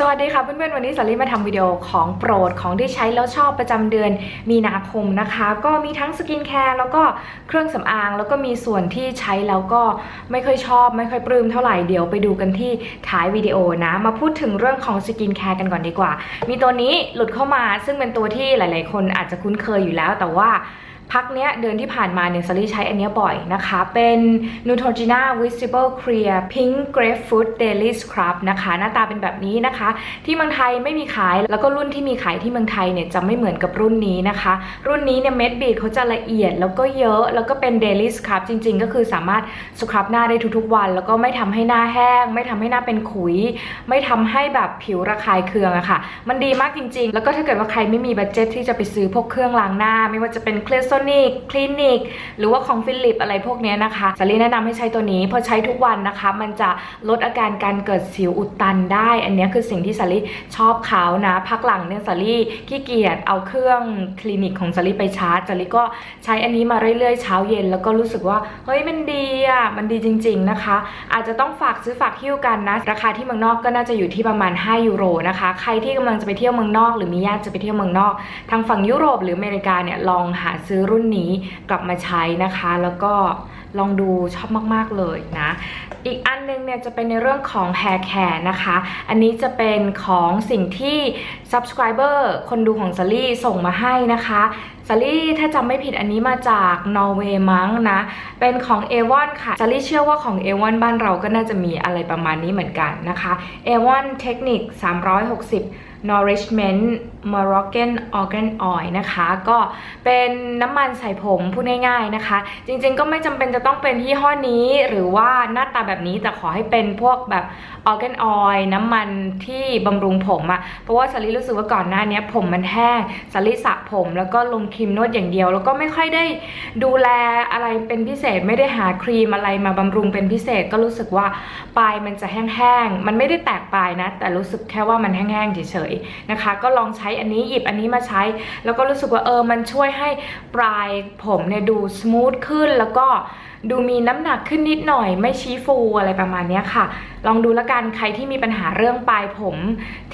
สวัสดีค่ะเพื่อนๆวันนี้สาลีมาทำวิดีโอของโปรดของที่ใช้แล้วชอบประจำเดือนมีนาคมนะคะ ก็มีทั้งสกินแคร์แล้วก็เครื่องสำอาง แล้วก็มีส่วนที่ใช้แล้วก็ไม่ค่อยชอบ ไม่ค่อยปลื้มเท่าไหร่เดี๋ยวไปดูกันที่ท้ายวิดีโอนะ มาพูดถึงเรื่องของสกินแคร์กันก่อนดีกว่า มีตัวนี้หลุดเข้ามาซึ่งเป็นตัวที่หลาย ๆ คนอาจจะคุ้นเคยอยู่แล้วแต่ว่า พักเนี้ยเดือนที่ผ่านมาเนี่ยซารี่ใช้อันเนี้ยบ่อยนะคะ เป็น Neutrogena Visible Clear Pink Grapefruit Daily Scrub นะคะ หน้าตาเป็นแบบนี้นะคะ ที่เมืองไทยไม่มีขายแล้วก็รุ่นที่มีขายที่เมืองไทยเนี่ยจะไม่เหมือนกับรุ่นนี้นะคะ รุ่นนี้เนี่ยเม็ดบีดเขาจะละเอียดแล้วก็เยอะแล้วก็เป็น Daily Scrub จริง ๆ ก็คือสามารถสครับหน้าได้ทุกๆวัน แล้วก็ไม่ทำให้หน้าแห้ง ไม่ทำให้หน้าเป็นขุย ไม่ทำให้แบบผิวระคายเคืองอะค่ะ มันดีมากจริง ๆ แล้วก็ถ้าเกิดว่าใครไม่มีบัตเจ็ตที่จะไปซื้อพวกเครื่องล้างหน้า ไม่ว่าจะเป็นเคลโซนิกคลินิกหรือว่าของฟิลิปอะไรพวกนี้นะคะสาลีแนะนำให้ใช้ตัวนี้พอใช้ทุกวันนะคะ มันจะลดอาการการเกิดสิวอุดตันได้ อันนี้คือสิ่งที่สาลีชอบเขานะ พักหลังเนี่ยสาลีขี้เกียจเอาเครื่องคลินิกของสาลีไปชาร์จสาลีก็ใช้อันนี้มาเรื่อยๆเช้าเย็น แล้วก็รู้สึกว่าเฮ้ยมันดีอะมันดีจริง ๆนะคะ อาจจะต้องฝากซื้อฝากหิ้วกันนะราคาที่เมืองนอกก็น่าจะอยู่ที่ประมาณ 5 ยูโรนะคะ ใครที่กำลังจะไปเที่ยวเมืองนอก หรือมีญาติจะไปเที่ยวเมืองนอก ทางฝั่งยุโรปหรืออเมริกาเนี่ยลองหาซื้อรุ่นนี้กลับมาใช้นะคะ แล้วก็ลองดูชอบมากๆเลยนะ อีกอันนึงเนี่ยจะเป็นในเรื่องของ hair care นะคะ อันนี้จะเป็นของสิ่งที่ subscriber คนดูของซารี่ส่งมาให้นะคะซารี่ถ้าจำไม่ผิดอันนี้มาจากนอร์เวย์มั้งนะ เป็นของ a อ o n ค่ะซารี่เชื่อว่าของ a อ o n บ้านเราก็น่าจะมีอะไรประมาณนี้เหมือนกันนะคะ a อ o n Technic 360 Nourishment Moroccan Organ Oil นะคะ ก็เป็นน้ำมันใส่ผมพูดง่ายๆนะคะ จริงๆก็ไม่จำเป็นจะต้องเป็นยี่ห้อนี้หรือว่าหน้าตาแบบนี้แต่ขอให้เป็นพวกแบบ Organ Oil น้ำมันที่บำรุงผมอะเพราะว่าสาลีรู้สึกว่าก่อนหน้านี้ผมมันแห้งสาลีสระผมแล้วก็ลงครีมนวดอย่างเดียว แล้วก็ไม่ค่อยได้ดูแลอะไรเป็นพิเศษไม่ได้หาครีมอะไรมาบำรุงเป็นพิเศษก็รู้สึกว่าปลายมันจะแห้งๆมันไม่ได้แตกปลายนะ แต่รู้สึกแค่ว่ามันแห้งๆเฉยๆนะคะ ก็ลองใช้อันนี้หยิบอันนี้มาใช้ แล้วก็รู้สึกว่าเออมันช่วยให้ปลายผมเนี่ยดูสมูทขึ้นแล้วก็ดูมีน้ำหนักขึ้นนิดหน่อยไม่ชี้ฟูอะไรประมาณนี้ค่ะ ลองดูละกันใครที่มีปัญหาเรื่องปลายผม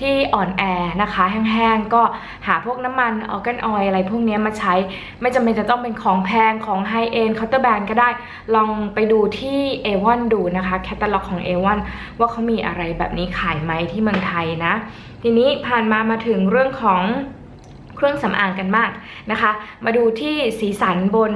ที่อ่อนแอนะคะ แห้งๆ ก็หาพวกน้ำมันออร์แกนออยอะไรพวกนี้มาใช้ ไม่จำเป็นจะต้องเป็นของแพงของไฮเอ็นเคาน์เตอร์แบรนด์ก็ได้ ลองไปดูที่ A1 ดูนะคะแคตตาล็อกของ A1 ว่าเขามีอะไรแบบนี้ขายไหมที่เมืองไทยนะ ทีนี้ผ่านมามาถึงเรื่องของ เครื่องสำอางกันมากนะคะ มาดูที่สีสันบน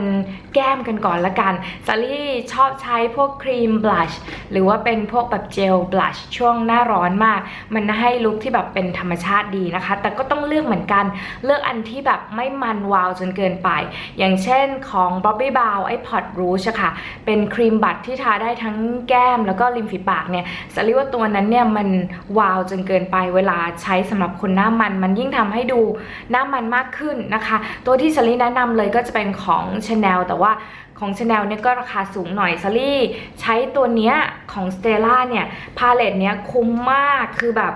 แก้มกันก่อนละกันซารี่ชอบใช้พวกครีมบลัชหรือว่าเป็นพวกแบบเจลบลัชช่วงหน้าร้อนมาก มันให้ลุคที่แบบเป็นธรรมชาติดีนะคะ แต่ก็ต้องเลือกเหมือนกัน เลือกอันที่แบบไม่มันวาวจนเกินไป อย่างเช่นของ Bobbi b o w ไอ้ Pot Rouge อะค่ะ เป็นครีมบัตที่ทาได้ทั้งแก้มแล้วก็ริมฝีปากเนี่ยสารีว่าตัวนั้นเนี่ยมันวาวจนเกินไปเวลาใช้สำหรับคนหน้ามัน มันยิ่งทำให้ดูหน้ามันมากขึ้นนะคะ ตัวที่ชารีแนะนำเลยก็จะเป็นของ Chanel แต่ว่าของ Chanel เนี่ยก็ราคาสูงหน่อยซารี่ใช้ตัวเนี้ยของ Stella เนี่ยพาเลตเนี้ยคุ้มมากคือแบบ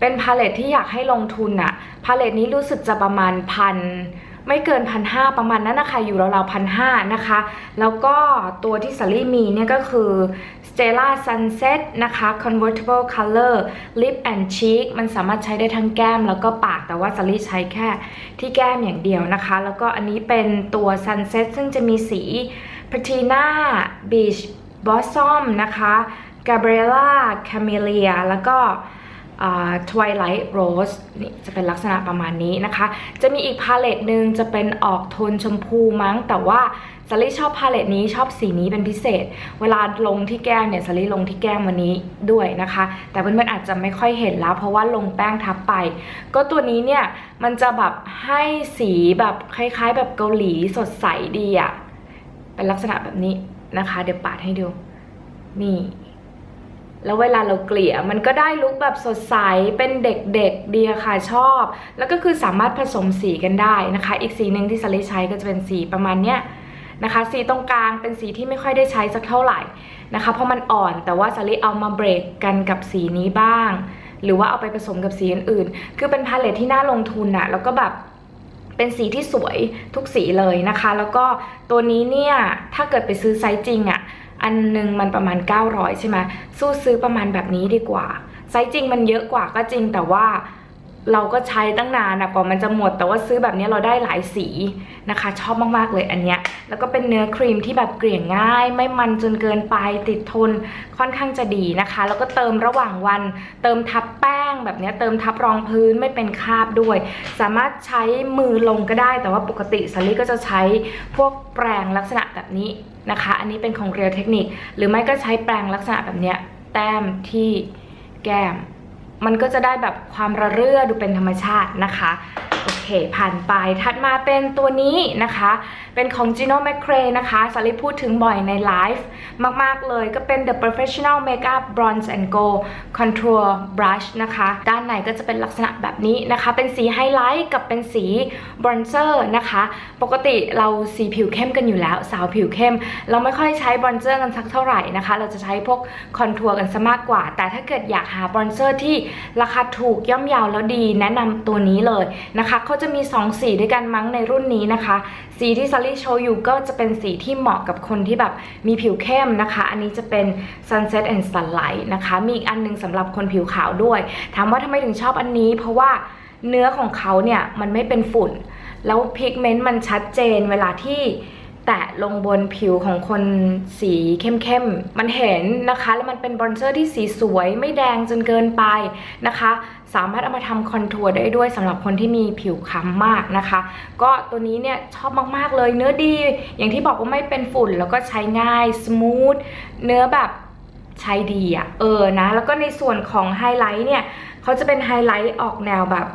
เป็นพาเลตที่อยากให้ลงทุนอะพาเลตนี้รู้สึกจะประมาณพัน ไม่เกินพันห้าประมาณนั้นนะคะอยู่ราวๆพันห้านะคะ แล้วก็ตัวที่สาลี่มีเนี่ยก็คือ Stella Sunset นะคะ Convertible Color Lip and Cheek มันสามารถใช้ได้ทั้งแก้มแล้วก็ปากแต่ว่าสาลี่ใช้แค่ที่แก้มอย่างเดียวนะคะ แล้วก็อันนี้เป็นตัว Sunset ซึ่งจะมีสี Patina Beach Blossom นะคะ Gabriella Camellia แล้วก็ Twilight Rose นี่จะเป็นลักษณะประมาณนี้นะคะ จะมีอีกพาเลตหนึ่งจะเป็นออกโทนชมพูมั้ง แต่ว่าซารี่ชอบพาเลตนี้ชอบสีนี้เป็นพิเศษ เวลาลงที่แก้มเนี่ยซารี่ลงที่แก้มวันนี้ด้วยนะคะ แต่เพื่อนๆอาจจะไม่ค่อยเห็นแล้ว เพราะว่าลงแป้งทับไป ก็ตัวนี้เนี่ยมันจะแบบให้สีแบบคล้าย ๆ แบบเกาหลีสดใสดีอะเป็นลักษณะแบบนี้นะคะ เดี๋ยวปาดให้ดูนี่ แล้วเวลาเราเกลี่ยมันก็ได้ลุคแบบสดใสเป็นเด็กๆดีอะค่ะชอบ แล้วก็คือสามารถผสมสีกันได้นะคะ อีกสีหนึ่งที่สลิใช้ก็จะเป็นสีประมาณเนี้ยนะคะ สีตรงกลางเป็นสีที่ไม่ค่อยได้ใช้สักเท่าไหร่นะคะ เพราะมันอ่อนแต่ว่าสลิเอามาเบรกกันกับสีนี้บ้าง หรือว่าเอาไปผสมกับสีอื่นๆคือเป็นพาเลทที่น่าลงทุนอะแล้วก็แบบเป็นสีที่สวยทุกสีเลยนะคะ แล้วก็ตัวนี้เนี่ยถ้าเกิดไปซื้อไซส์จริงอะ อันหนึงมันประมาณ 900 ใช่ไหมสู้ซื้อประมาณแบบนี้ดีกว่าไซส์จริงมันเยอะกว่าก็จริงแต่ว่า เราก็ใช้ตั้งนานนะกว่ามันจะหมด แต่ว่าซื้อแบบนี้เราได้หลายสีนะคะ ชอบมากๆเลยอันเนี้ยแล้วก็เป็นเนื้อครีมที่แบบเกลี่ยง่าย ไม่มันจนเกินไปติดทนค่อนข้างจะดีนะคะ แล้วก็เติมระหว่างวัน เติมทับแป้งแบบนี้เติมทับรองพื้นไม่เป็นคราบด้วย สามารถใช้มือลงก็ได้ แต่ว่าปกติสลิก็จะใช้พวกแปรงลักษณะแบบนี้นะคะ อันนี้เป็นของเรียลเทคนิค หรือไม่ก็ใช้แปรงลักษณะแบบนี้แต้มที่แก้ม มันก็จะได้แบบความระเรื่อดูเป็นธรรมชาตินะคะ โอ เคผ่านไปถัดมาเป็นตัวนี้นะคะ เป็นของ Gino McRae นะคะสาลิพูดถึงบ่อยในไลฟ์มาก ๆ เลยก็เป็น The Professional Makeup Bronze and Gold Contour Brush นะคะ ด้านในก็จะเป็นลักษณะแบบนี้นะคะ เป็นสีไฮไลท์กับเป็นสีบรอนเซอร์นะคะ ปกติเราสีผิวเข้มกันอยู่แล้ว สาวผิวเข้ม เราไม่ค่อยใช้บรอนเซอร์กันสักเท่าไหร่นะคะ เราจะใช้พวกคอนทัวร์กันซะมากกว่า แต่ถ้าเกิดอยากหาบรอนเซอร์ที่ราคาถูกย่อมเยาวแล้วดีแนะนำตัวนี้เลยนะคะเขาจะมี 2 สีด้วยกันมั้งในรุ่นนี้นะคะ สีที่ซารี่โชว์อยู่ก็จะเป็นสีที่เหมาะกับคนที่แบบมีผิวเข้มนะคะ อันนี้จะเป็น Sunset and Sunlight นะคะ มีอีกอันหนึงสำหรับคนผิวขาวด้วย ถามว่าทำไมถึงชอบอันนี้ เพราะว่าเนื้อของเขาเนี่ยมันไม่เป็นฝุ่น แล้วพิกเมนต์มันชัดเจนเวลาที่ แตะลงบนผิวของคนสีเข้มๆ มันเห็นนะคะ แล้วมันเป็นบอนเซอร์ที่สีสวยไม่แดงจนเกินไปนะคะ สามารถเอามาทำคอนทัวร์ได้ด้วยสำหรับคนที่มีผิวค้ำมากนะคะ ก็ตัวนี้เนี่ยชอบมากๆเลยเนื้อดี อย่างที่บอกว่าไม่เป็นฝุ่นแล้วก็ใช้ง่ายสมูทเนื้อแบบใช้ดีอะ่ะเออนะ แล้วก็ในส่วนของไฮไลท์เนี่ยเขาจะเป็นไฮไลท์ออกแนวแบบ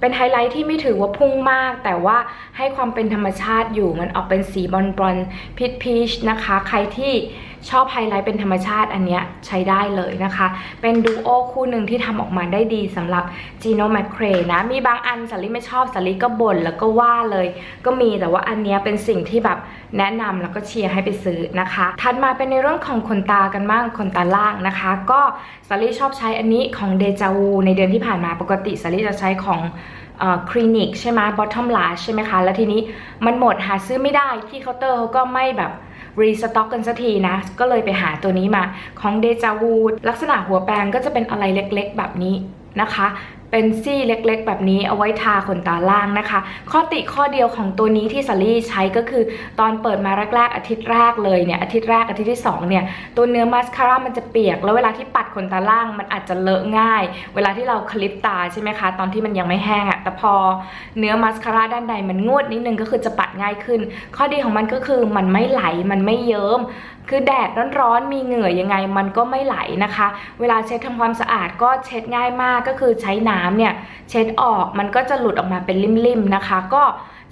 เป็นไฮไลท์ที่ไม่ถือว่าพุ่งมาก แต่ว่าให้ความเป็นธรรมชาติอยู่มันออกเป็นสีบอลบอลพีชพีชนะคะ ใครที่ ชอบไฮไลท์เป็นธรรมชาติอันเนี้ยใช้ได้เลยนะคะ เป็นดูโอคู่หนึ่งที่ทำออกมาได้ดีสำหรับ Gino McRae นะมีบางอันสลิไม่ชอบสลิก็บ่นแล้วก็ว่าเลย ก็มีแต่ว่าอันเนี้ยเป็นสิ่งที่แบบแนะนำแล้วก็เชียร์ให้ไปซื้อนะคะ ถัดมาเป็นในเรื่องของขนตากันบ้างขนตาล่างนะคะ ก็สลิชอบใช้อันนี้ของเดจาวูในเดือนที่ผ่านมาปกติสลิจะใช้ของคลินิกใช่ไหม bottom lash ใช่ไหมคะ แล้วทีนี้มันหมดหาซื้อไม่ได้ที่เคาน์เตอร์เขาก็ไม่แบบ รีสต็อกกันสักทีนะ ก็เลยไปหาตัวนี้มาของเดจาวูดลักษณะหัวแปรงก็จะเป็นอะไรเล็กๆแบบนี้นะคะ เป็นซี่เล็กๆ แบบนี้เอาไว้ทาขนตาล่างนะคะ ข้อติข้อเดียวของตัวนี้ที่สาลี่ใช้ก็คือ ตอนเปิดมาแรกๆอาทิตย์แรกเลยเนี่ยอาทิตย์แรกอาทิตย์ที่สองเนี่ยตัวเนื้อมาสคาร่ามันจะเปียก แล้วเวลาที่ปัดขนตาล่างมันอาจจะเลอะง่าย เวลาที่เราคลิปตาใช่ไหมคะ ตอนที่มันยังไม่แห้งอะแต่พอเนื้อมาสคาร่าด้านในมันงวดนิดนึงก็คือจะปัดง่ายขึ้น ข้อดีของมันก็คือมันไม่ไหลมันไม่เยิ้ม คือแดดร้อนๆมีเหงื่อยังไงมันก็ไม่ไหลนะคะ เวลาเช็ดทำความสะอาดก็เช็ดง่ายมากก็คือใช้น้ำเนี่ยเช็ดออกมันก็จะหลุดออกมาเป็นริ่มๆนะคะ ก็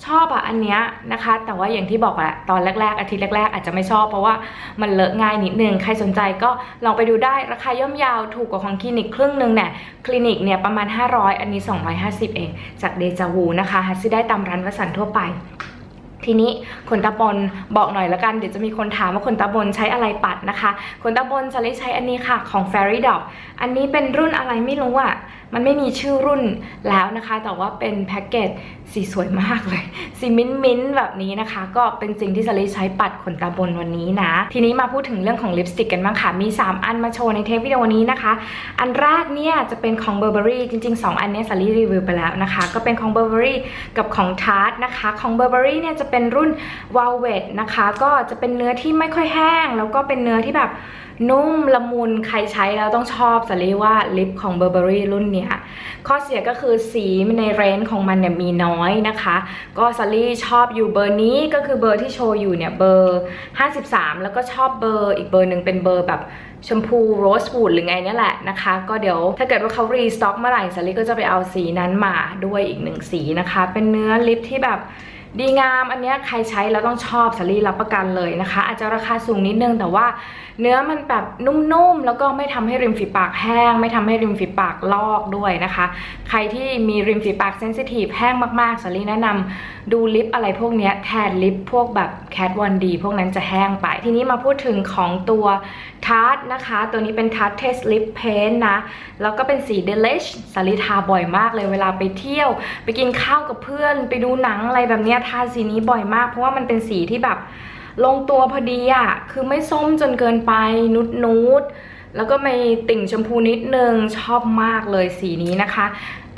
ชอบอะอันเนี้ยนะคะ แต่ว่าอย่างที่บอกอะตอนแรก ๆ อาทิตย์แรก ๆ อาจจะไม่ชอบเพราะว่ามันเลอะง่ายนิดนึง ใครสนใจก็ลองไปดูได้ราคาย่อมยาวถูกกว่าของคลินิกครึ่งหนึ่งเนี่ยคลินิกเนี่ยประมาณ 500 อันนี้ 250 เอง จากเดจาวูนะคะหาซื้อได้ตามร้านวสันต์ทั่วไป ทีนี้ขนตาบนบอกหน่อยละกันเดี๋ยวจะมีคนถามว่าขนตาบนใช้อะไรปัดนะคะขนตาบนจะใช้อันนี้ค่ะของ Fairy Dog อันนี้เป็นรุ่นอะไรไม่รู้อะ มันไม่มีชื่อรุ่นแล้วนะคะ แต่ว่าเป็นแพ็กเกจสีสวยมากเลย สีมิ้นมิ้นท์แบบนี้นะคะ ก็เป็นสิ่งที่สลิใช้ปัดขนตาบนวันนี้นะ ทีนี้มาพูดถึงเรื่องของลิปสติกกันบ้างค่ะ มี 3 อันมาโชว์ในเทปวิดีโอนี้นะคะ อันแรกเนี่ยจะเป็นของ Burberry จริง ๆ 2 อันเนี้ยสลิรีวิวไปแล้วนะคะ ก็เป็นของ Burberry กับของ Tarte นะคะ ของ Burberry เนี่ยจะเป็นรุ่น Velvet นะคะ ก็จะเป็นเนื้อที่ไม่ค่อยแห้ง แล้วก็เป็นเนื้อที่แบบ นุ่มละมุนใครใช้แล้วต้องชอบสลีว่าลิปของ Burberry รุ่นเนี้ยข้อเสียก็คือสีในเรนจ์ของมันเนี่ยมีน้อยนะคะ ก็สลีชอบอยู่เบอร์นี้ก็คือเบอร์ที่โชว์อยู่เนี่ยเบอร์ 53 แล้วก็ชอบเบอร์อีกเบอร์หนึ่งเป็นเบอร์แบบชมพูโรสวูดหรือไงเนี่ยแหละนะคะ ก็เดี๋ยวถ้าเกิดว่าเขารีสต็อกเมื่อไหร่สลีก็จะไปเอาสีนั้นมาด้วยอีกหนึ่งสีนะคะ เป็นเนื้อลิปที่แบบ ดีงามอันนี้ใครใช้แล้วต้องชอบสาลีรับประกันเลยนะคะ อาจจะราคาสูงนิดนึง แต่ว่าเนื้อมันแบบนุ่มๆ แล้วก็ไม่ทำให้ริมฝีปากแห้ง ไม่ทำให้ริมฝีปากลอกด้วยนะคะ ใครที่มีริมฝีปากเซนซิทีฟแห้งมากๆสาลีแนะนำดูลิปอะไรพวกนี้แทนลิปพวกแบบแคทวันดีพวกนั้นจะแห้งไป ทีนี้มาพูดถึงของตัวทาร์ตนะคะ ตัวนี้เป็นทาร์ตเทสลิปเพนนะ แล้วก็เป็นสีเดลิชสาลีทาบ่อยมากเลยเวลาไปเที่ยว ไปกินข้าวกับเพื่อน ไปดูหนังอะไรแบบเนี้ยทาสีนี้บ่อยมาก เพราะว่ามันเป็นสีที่แบบลงตัวพอดีอะคือไม่ส้มจนเกินไปนุดนูดแล้วก็มีติ่งชมพูนิดนึงชอบมากเลยสีนี้นะคะ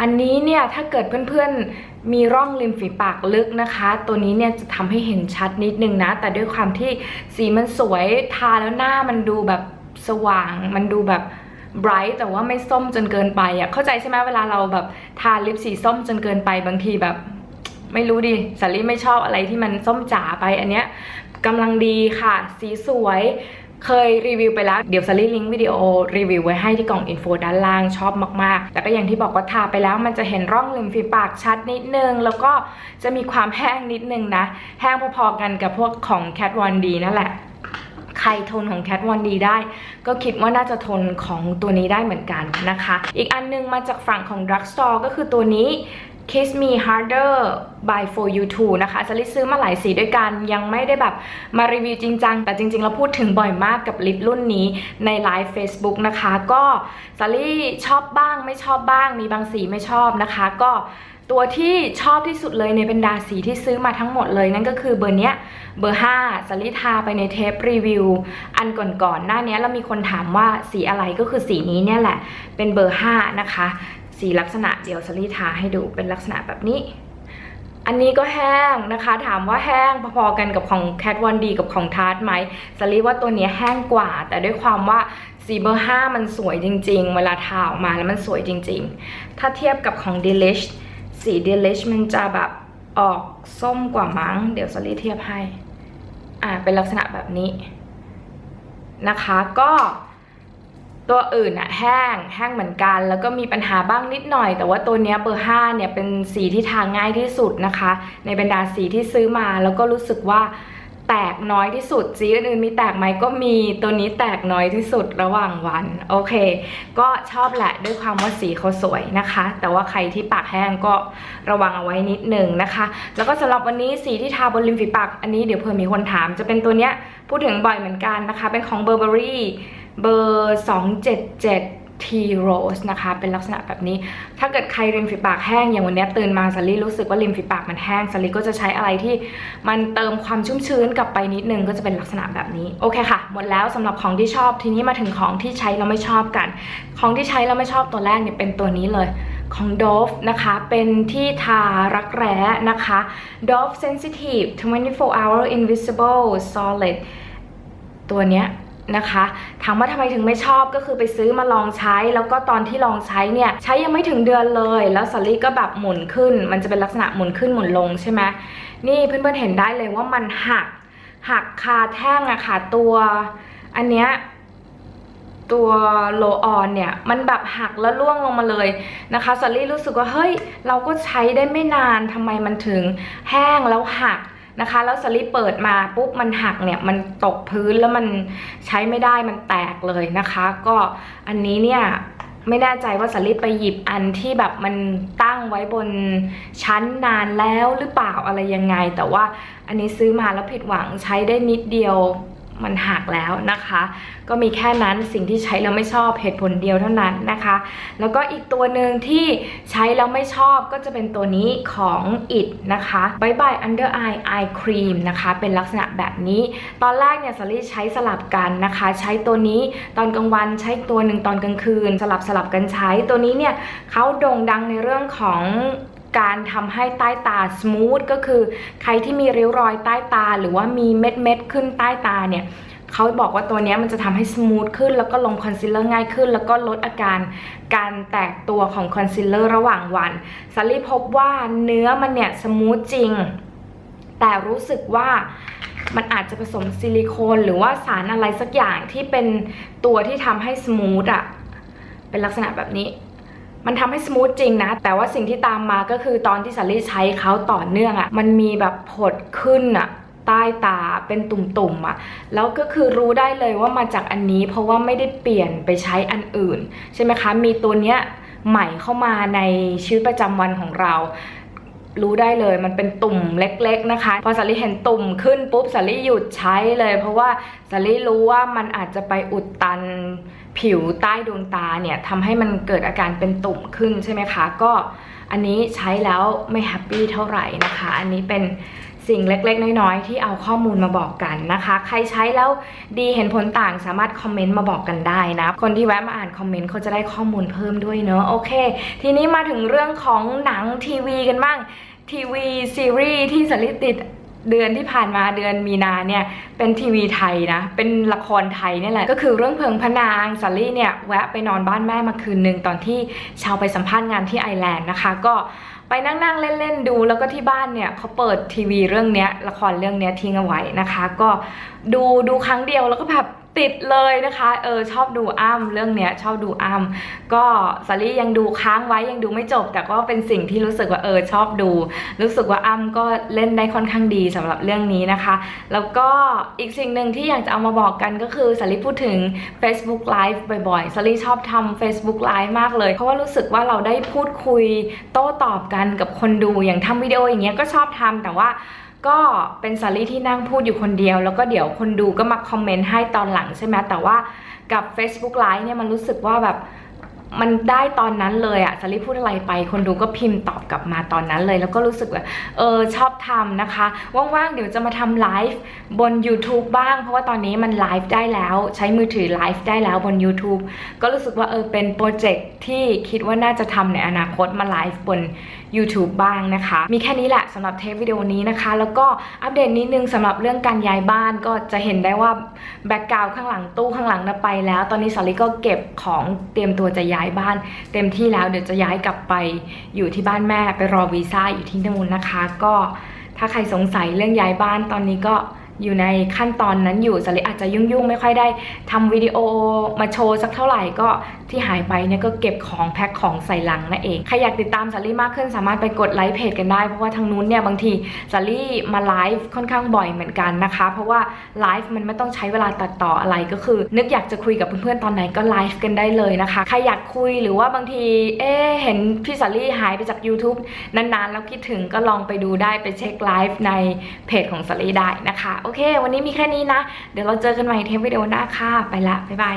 อันนี้เนี่ยถ้าเกิดเพื่อนๆมีร่องริมฝีปากลึกนะคะ ตัวนี้เนี่ยจะทำให้เห็นชัดนิดนึงนะ แต่ด้วยความที่สีมันสวยทาแล้วหน้ามันดูแบบสว่าง มันดูแบบ bright แต่ว่าไม่ส้มจนเกินไปอะเข้าใจใช่ไหมเวลาเราแบบทาลิปสีส้มจนเกินไปบางทีแบบ ไม่รู้ดิสาลี่ไม่ชอบอะไรที่มันส้มจ๋าไปอันเนี้ยกำลังดีค่ะ สีสวยเคยรีวิวไปแล้วเดี๋ยวสาลี่ลิงก์วิดีโอรีวิวไว้ให้ที่กล่องอินโฟด้านล่างชอบมากๆ แต่ก็อย่างที่บอกว่าทาไปแล้วมันจะเห็นร่องริมฝีปากชัดนิดนึง แล้วก็จะมีความแห้งนิดนึงนะ แห้งพอๆกันกับพวกของ Cat Von D นั่นแหละ ใครทนของ Cat Von D ได้ ก็คิดว่าน่าจะทนของตัวนี้ได้เหมือนกันนะคะ อีกอันนึงมาจากฝั่งของ Drugstore ก็คือตัวนี้ Kiss Me Harder by For You Too นะคะสลิดซื้อมาหลายสีด้วยกันยังไม่ได้แบบมารีวิวจริงจังแต่จริงๆเราพูดถึงบ่อยมากกับลิปรุ่นนี้ในไลฟ์ Facebook นะคะ ก็สลิดชอบบ้างไม่ชอบบ้าง มีบางสีไม่ชอบนะคะ ก็ตัวที่ชอบที่สุดเลยในบรรดาสีที่ซื้อมาทั้งหมดเลยนั่นก็คือเบอร์เนี้ยเบอร์5สลิทาไปในเทปรีวิว อันก่อนๆหน้านี้แล้วมีคนถามว่าสีอะไรก็คือสีนี้เนี่ยแหละ เป็นเบอร์5นะคะ สีลักษณะเดี๋ยวสลิทาให้ดูเป็นลักษณะแบบนี้ อันนี้ก็แห้งนะคะ ถามว่าแห้งพอๆกันกับของ Cat Von D กับของทาร์ตไหมสลิว่าตัวเนี้ยแห้งกว่า แต่ด้วยความว่าสีเบอร์ 5 มันสวยจริง ๆ เวลาทาออกมาแล้วมันสวยจริง ๆ ถ้าเทียบกับของ Delish สี Delish มันจะแบบออกส้มกว่ามั้ง เดี๋ยวสลิเทียบให้ อ่าเป็นลักษณะแบบนี้นะคะ ก็ ตัวอื่นอะแห้งแห้งเหมือนกัน แล้วก็มีปัญหาบ้างนิดหน่อย แต่ว่าตัวเนี้ยเบอร์5เนี่ยเป็นสีที่ทาง่ายที่สุดนะคะ ในบรรดาสีที่ซื้อมา แล้วก็รู้สึกว่าแตกน้อยที่สุดสีอื่นๆมีแตกไหมก็มีตัวนี้แตกน้อยที่สุดระหว่างวัน โอเค ก็ชอบแหละด้วยความว่าสีเขาสวยนะคะ แต่ว่าใครที่ปากแห้งก็ระวังเอาไว้นิดหนึ่งนะคะ แล้วก็สำหรับวันนี้สีที่ทาบนริมฝีปากอันนี้เดี๋ยวเผื่อมีคนถาม จะเป็นตัวเนี้ยพูดถึงบ่อยเหมือนกันนะคะ เป็นของ Burberry เบอร์ เบอร์ 277 T Rose นะคะ เป็นลักษณะแบบนี้ ถ้าเกิดใครริมฝีปากแห้ง อย่างวันนี้ตื่นมาซัลลี่รู้สึกว่าริมฝีปากมันแห้งซัลลี่ก็จะใช้อะไรที่มันเติมความชุ่มชื้นกลับไปนิดนึงก็จะเป็นลักษณะแบบนี้ โอเคค่ะ หมดแล้วสำหรับของที่ชอบ ทีนี้มาถึงของที่ใช้แล้วไม่ชอบกัน ของที่ใช้แล้วไม่ชอบตัวแรกเนี่ยเป็นตัวนี้เลยของ Dove นะคะ เป็นที่ทารักแร้นะคะ Dove Sensitive 24 Hour Invisible Solid ตัวเนี้ย นะคะถามว่าทำไมถึงไม่ชอบก็คือไปซื้อมาลองใช้ แล้วก็ตอนที่ลองใช้เนี่ยใช้ยังไม่ถึงเดือนเลย แล้วสอลี่ก็แบบหมุนขึ้น มันจะเป็นลักษณะหมุนขึ้นหมุนลงใช่ไหมนี่เพื่อนๆเห็นได้เลยว่ามันหักหักคาแท่งอะค่ะตัวอันเนี้ยตัวโลออนเนี่ย มันแบบหักแล้วล่วงลงมาเลยนะคะสอลี่รู้สึกว่าเฮ้ย เราก็ใช้ได้ไม่นานทำไมมันถึงแห้งแล้วหัก นะคะ แล้วสลิปเปิดมาปุ๊บมันหักเนี่ยมันตกพื้นแล้วมันใช้ไม่ได้มันแตกเลยนะคะ ก็อันนี้เนี่ยไม่แน่ใจว่าสลิปไปหยิบอันที่แบบมันตั้งไว้บนชั้นนานแล้วหรือเปล่าอะไรยังไง แต่ว่าอันนี้ซื้อมาแล้วผิดหวังใช้ได้นิดเดียว มันหักแล้วนะคะ ก็มีแค่นั้นสิ่งที่ใช้แล้วไม่ชอบเหตุผลเดียวเท่านั้นนะคะ แล้วก็อีกตัวหนึ่งที่ใช้แล้วไม่ชอบก็จะเป็นตัวนี้ของ IT นะคะ Bye Bye Under Eye Eye Cream นะคะ เป็นลักษณะแบบนี้ ตอนแรกเนี่ยสลิใช้สลับกันนะคะ ใช้ตัวนี้ตอนกลางวันใช้ตัวหนึ่งตอนกลางคืน สลับสลับกันใช้ตัวนี้เนี่ยเขาโด่งดังในเรื่องของ การทำให้ใต้ตาส o ูทก็คือใครที่มีริ้วรอยใต้ตา หรือว่ามีเม็ดเม็ดขึ้นใต้ตาเนี่ยเขาบอกว่าตัวนี้มันจะทำให้ส o ูทขึ้น แล้วก็ลงคอนซีลเลอร์ง่ายขึ้น แล้วก็ลดอาการการแตกตัวของคอนซีลเลอร์ระหว่างวันซัลลี่พบว่าเนื้อมันเนี่ยส o ูทจริง แต่รู้สึกว่ามันอาจจะผสมซิลิโคนหรือว่าสารอะไรสักอย่างที่เป็นตัวที่ทำให้ส o ูทอะเป็นลักษณะแบบนี้ มันทำให้ส o ูทจริงนะ แต่ว่าสิ่งที่ตามมาก็คือตอนที่สาลี่ใช้เขาต่อเนื่องอะ่ะ มันมีแบบผดขึ้นอะ่ะใต้ตาเป็นตุ่มๆอะ่ะ แล้วก็คือรู้ได้เลยว่ามาจากอันนี้ เพราะว่าไม่ได้เปลี่ยนไปใช้อันอื่น ใช่ไหมคะ มีตัวเนี้ยใหม่เข้ามาในชีวิตประจำวันของเรา รู้ได้เลยมันเป็นตุ่มเล็ก ๆนะคะ พอสาลี่เห็นตุ่มขึ้นปุ๊บสาลี่หยุดใช้เลย เพราะว่าสาลี่รู้ว่ามันอาจจะไปอุดตันผิวใต้ดวงตาเนี่ยทำให้มันเกิดอาการเป็นตุ่มขึ้นใช่ไหมคะ ก็อันนี้ใช้แล้วไม่แฮปปี้เท่าไหร่นะคะ อันนี้เป็น สิ่งเล็กๆ น้อยๆ ที่เอาข้อมูลมาบอกกันนะคะ ใครใช้แล้วดีเห็นผลต่างสามารถคอมเมนต์มาบอกกันได้นะ คนที่แวะมาอ่านคอมเมนต์เขาจะได้ข้อมูลเพิ่มด้วยเนอะโอเค ทีนี้มาถึงเรื่องของหนังทีวีกันบ้างทีวีซีรีส์ที่สลิติดเดือนที่ผ่านมาเดือนมีนาเนี่ยเป็นทีวีไทยนะ เป็นละครไทยนี่แหละก็คือเรื่องเพิงพนางสาลี่เนี่ยแวะไปนอนบ้านแม่มาคืนหนึ่งตอนที่ชาวไปสัมภาษณ์งานที่ไอร์แลนด์นะคะ ก็ ไปนั่งๆเล่นๆดูแล้วก็ที่บ้านเนี่ยเขาเปิดทีวีเรื่องเนี้ยละครเรื่องเนี้ยทิ้งเอาไว้นะคะ ก็ดูดูครั้งเดียวแล้วก็แบบ ติดเลยนะคะเออชอบดูอ้ำเรื่องเนี้ยชอบดูอ้ำก็สาลี่ยังดูค้างไว้ยังดูไม่จบ แต่ก็เป็นสิ่งที่รู้สึกว่าเออชอบดู รู้สึกว่าอ้ำก็เล่นได้ค่อนข้างดีสำหรับเรื่องนี้นะคะ แล้วก็อีกสิ่งหนึ่งที่อยากจะเอามาบอกกันก็คือสาลีพูดถึง Facebook Live บ่อยๆสาลีชอบทำ Facebook Live มากเลย เพราะว่ารู้สึกว่าเราได้พูดคุยโต้ตอบกันกับคนดูอย่างทำวิดีโออย่างเงี้ยก็ชอบทำแต่ว่า ก็เป็นสาลีที่นั่งพูดอยู่คนเดียว แล้วก็เดี๋ยวคนดูก็มาคอมเมนต์ให้ตอนหลังใช่ไหมแต่ว่ากับ Facebook Live เนี่ยมันรู้สึกว่าแบบ มันได้ตอนนั้นเลยอะสารีพูดอะไรไป คนดูก็พิมพ์ตอบกลับมาตอนนั้นเลย แล้วก็รู้สึกว่าเออชอบทำนะคะ ว่างๆ เดี๋ยวจะมาทำไลฟ์บน YouTube บ้าง เพราะว่าตอนนี้มันไลฟ์ได้แล้ว ใช้มือถือไลฟ์ได้แล้วบน YouTube ก็รู้สึกว่าเออเป็นโปรเจกต์ที่คิดว่าน่าจะทำในอนาคตมาไลฟ์บน YouTube บ้างนะคะ มีแค่นี้แหละสำหรับเทปวิดีโอนี้นะคะ แล้วก็อัปเดตนิดนึงสำหรับเรื่องการย้ายบ้านก็จะเห็นได้ว่าแบ็กกราวข้างหลังตู้ข้างหลังนะไปแล้ว ตอนนี้สาลีก็เก็บของเตรียมตัวจะย้ายบ้านเต็มที่แล้วเดี๋ยวจะย้ายกลับไปอยู่ที่บ้านแม่ไปรอวีซ่าอยู่ที่นู่นนะคะ ก็ถ้าใครสงสัยเรื่องย้ายบ้านตอนนี้ก็ อยู่ในขั้นตอนนั้นอยู่สาลีอาจจะยุ่งๆ ไม่ค่อยได้ทำวิดีโอมาโชว์สักเท่าไหร่ก็ที่หายไปเนี่ยก็เก็บของแพ็คของใส่ลังนั่นเองใครอยากติดตามสาลีมากขึ้นสามารถไปกดไลค์เพจกันได้ เพราะว่าทางนู้นเนี่ยบางทีสาลีมาไลฟ์ค่อนข้างบ่อยเหมือนกันนะคะ เพราะว่าไลฟ์มันไม่ต้องใช้เวลาตัดต่ออะไรก็คือ นึกอยากจะคุยกับเพื่อนๆตอนไหนก็ไลฟ์กันได้เลยนะคะใครอยากคุยหรือว่าบางทีเอ๊เห็นพี่สาลีหายไปจาก YouTube นานๆ แล้วคิดถึงก็ลองไปดูได้ไปเช็คไลฟ์ในเพจของสาลีได้นะคะโอเค วันนี้มีแค่นี้นะ เดี๋ยวเราเจอกันใหม่เทปวิดีโอหน้าค่ะ ไปละ บ๊ายบาย